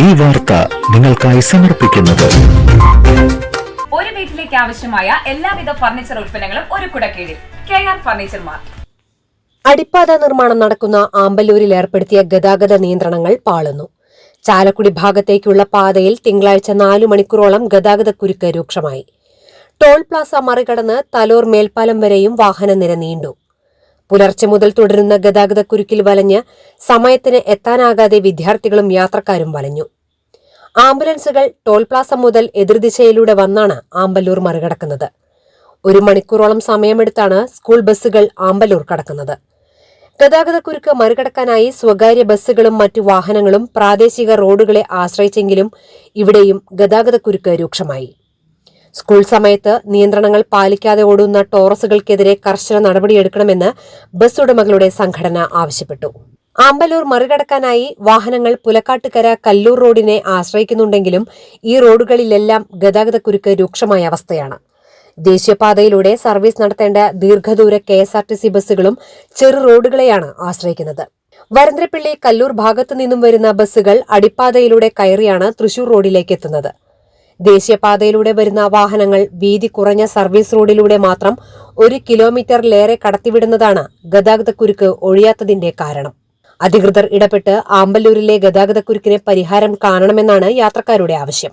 ഈ വാർത്ത നിങ്ങൾക്കായി സമർപ്പിക്കുന്നത്. ഒരു വീട്ടിലേക്ക് ആവശ്യമായ എല്ലാവിധ ഫർണിച്ചർ ഉൽപ്പന്നങ്ങളും ഒരു കുടക്കീഴിൽ. K R furniture mart. അടിപ്പാത നിർമ്മാണം നടക്കുന്ന ആമ്പല്ലൂരിൽ ഏർപ്പെടുത്തിയ ഗതാഗത നിയന്ത്രണങ്ങൾ പാളുന്നു. ചാലക്കുടി ഭാഗത്തേക്കുള്ള പാതയിൽ തിങ്കളാഴ്ച നാലു മണിക്കൂറോളം ഗതാഗതക്കുരുക്ക് രൂക്ഷമായി. ടോൾ പ്ലാസ മറികടന്ന് തലോർ മേൽപ്പാലം വരെയും വാഹനനിര നീണ്ടു. പുലർച്ചെ മുതൽ തുടരുന്ന ഗതാഗതക്കുരുക്കിൽ വലഞ്ഞ് സമയത്തിന് എത്താനാകാതെ വിദ്യാർത്ഥികളും യാത്രക്കാരും വലഞ്ഞു. ആംബുലൻസുകൾ ടോൾ പ്ലാസ മുതൽ എതിർദിശയിലൂടെ വന്നാണ് ആമ്പല്ലൂർ മറികടക്കുന്നത്. ഒരു മണിക്കൂറോളം സമയമെടുത്താണ് സ്കൂൾ ബസ്സുകൾ ആമ്പല്ലൂർ കടക്കുന്നത്. ഗതാഗതക്കുരുക്ക് മറികടക്കാനായി സ്വകാര്യ ബസ്സുകളും മറ്റു വാഹനങ്ങളും പ്രാദേശിക റോഡുകളെ ആശ്രയിച്ചെങ്കിലും ഇവിടെയും ഗതാഗതക്കുരുക്ക് രൂക്ഷമായി. സ്കൂൾ സമയത്ത് നിയന്ത്രണങ്ങൾ പാലിക്കാതെ ഓടുന്ന ടോറസുകൾക്കെതിരെ കർശന നടപടിയെടുക്കണമെന്ന് ബസ് ഉടമകളുടെ സംഘടന ആവശ്യപ്പെട്ടു. ആമ്പലൂർ മറികടക്കാനായി വാഹനങ്ങൾ പുലക്കാട്ടുകര കല്ലൂർ റോഡിനെ ആശ്രയിക്കുന്നുണ്ടെങ്കിലും ഈ റോഡുകളിലെല്ലാം ഗതാഗതക്കുരുക്ക് രൂക്ഷമായ അവസ്ഥയാണ്. ദേശീയപാതയിലൂടെ സർവീസ് നടത്തേണ്ട ദീർഘദൂര K S R T C ബസ്സുകളും ചെറു റോഡുകളെയാണ് ആശ്രയിക്കുന്നത്. വരന്തരപ്പിള്ളി കല്ലൂർ ഭാഗത്തു നിന്നും വരുന്ന ബസ്സുകൾ അടിപ്പാതയിലൂടെ കയറിയാണ് തൃശൂർ റോഡിലേക്ക് എത്തുന്നത്. ദേശീയപാതയിലൂടെ വരുന്ന വാഹനങ്ങൾ വീതി കുറഞ്ഞ സർവീസ് റോഡിലൂടെ മാത്രം ഒരു കിലോമീറ്ററിലേറെ കടത്തിവിടുന്നതാണ് ഗതാഗതക്കുരുക്ക് ഒഴിയാത്തതിന്റെ കാരണം. അധികൃതർ ഇടപെട്ട് ആമ്പല്ലൂരിലെ ഗതാഗതക്കുരുക്കിന് പരിഹാരം കാണണമെന്നാണ് യാത്രക്കാരുടെ ആവശ്യം.